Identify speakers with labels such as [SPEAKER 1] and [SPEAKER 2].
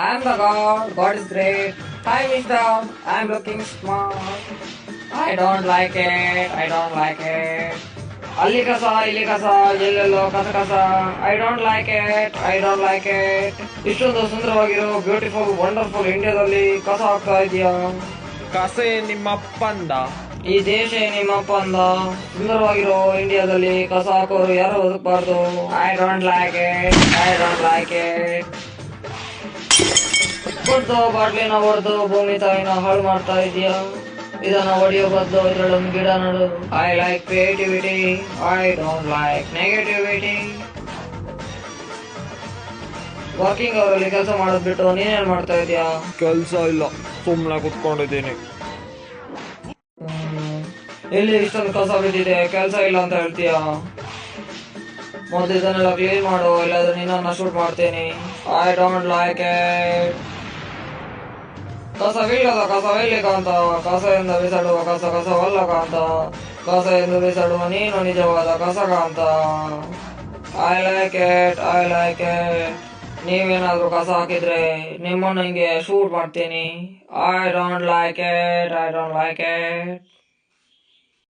[SPEAKER 1] I'm the God. God is great. Hi, Mister. I'm looking smart. I don't like it. I don't like it. ಅಲ್ಲಿ ಕಸ ಇಲ್ಲಿ ಕಸ ಎಲ್ಲೆಲ್ಲೋ ಕಸ ಕಸ I don't like it I don't like it ಇಷ್ಟೊಂದು ಸುಂದರವಾಗಿರೋ ಬ್ಯೂಟಿಫುಲ್ ವಂಡರ್ಫುಲ್ ಇಂಡಿಯಾದಲ್ಲಿ ಕಸ ಹಾಕ್ತಾ ಇದೆಯಾ
[SPEAKER 2] ಕಸೆ ನಿಮ್ಮ ಅಪ್ಪಂದ
[SPEAKER 1] ಈ ದೇಶ ನಿಮ್ಮಪ್ಪ ಅಂದ ಸುಂದರವಾಗಿರೋ ಇಂಡಿಯಾದಲ್ಲಿ ಕಸ ಹಾಕೋರು ಯಾರು ಬದುಕಬಾರ್ದು I don't like it I don't like it ಕೊಡ್ದು ಬಾಟ್ಲಿನ ಹೊಡೆದು ಭೂಮಿ ತಾಯಿನ ಹಾಳು ಮಾಡ್ತಾ ಇದೀಯಾ ಇದನ್ನ ಹೊಡೆಯೋ ಬದ್ದು ಇದ್ರಲ್ಲೊಂದು ಗಿಡ ನಡು. I like creativity I don't like negativity walking ಅವರಲ್ಲಿ ಕೆಲಸ ಮಾಡೋದ್ ಬಿಟ್ಟು ನೀನೇನ್ ಮಾಡ್ತಾ ಇದೀಯಾ
[SPEAKER 2] ಕೆಲಸ ಇಲ್ಲ ಸುಮ್ಮನೆ ಕುತ್ಕೊಂಡಿದ್ದೀನಿ.
[SPEAKER 1] ಎಲ್ಲಿ ಇಷ್ಟೊಂದು ಕಸ ಬಿದ್ದಿದೆ? ಕೆಲಸ ಇಲ್ಲ ಅಂತ ಹೇಳ್ತೀಯಾ? ಮೊದಲು ಇದನ್ನೆಲ್ಲ ಕ್ಲೀನ್ ಮಾಡು ಇಲ್ಲಾದ್ರೆ ನಿನ್ನ ಶೂಟ್ ಮಾಡ್ತೀನಿ. ಐ ಡೋಂಟ್ ಲೈಕ್ ಇಟ್ ಕಸ ಕಾಂತ, ಕಸ ಎಂದು ಅಂತ ಕಸದಿಂದ ಬಿಸಾಡುವ, ಕಸ ಕಸವಲ್ಲ ಕಾಂತ, ಕಸ ಎಂದು ಬಿಸಾಡುವ ನೀನು ನಿಜವಾದ ಕಸ ಕಾಂತ. I like it I like it ನೀವೇನಾದ್ರೂ ಕಸ ಹಾಕಿದ್ರೆ ನಿಮ್ಮನ್ನು ಹಿಂಗೆ ಶೂಟ್ ಮಾಡ್ತೀನಿ. I don't like it I don't like it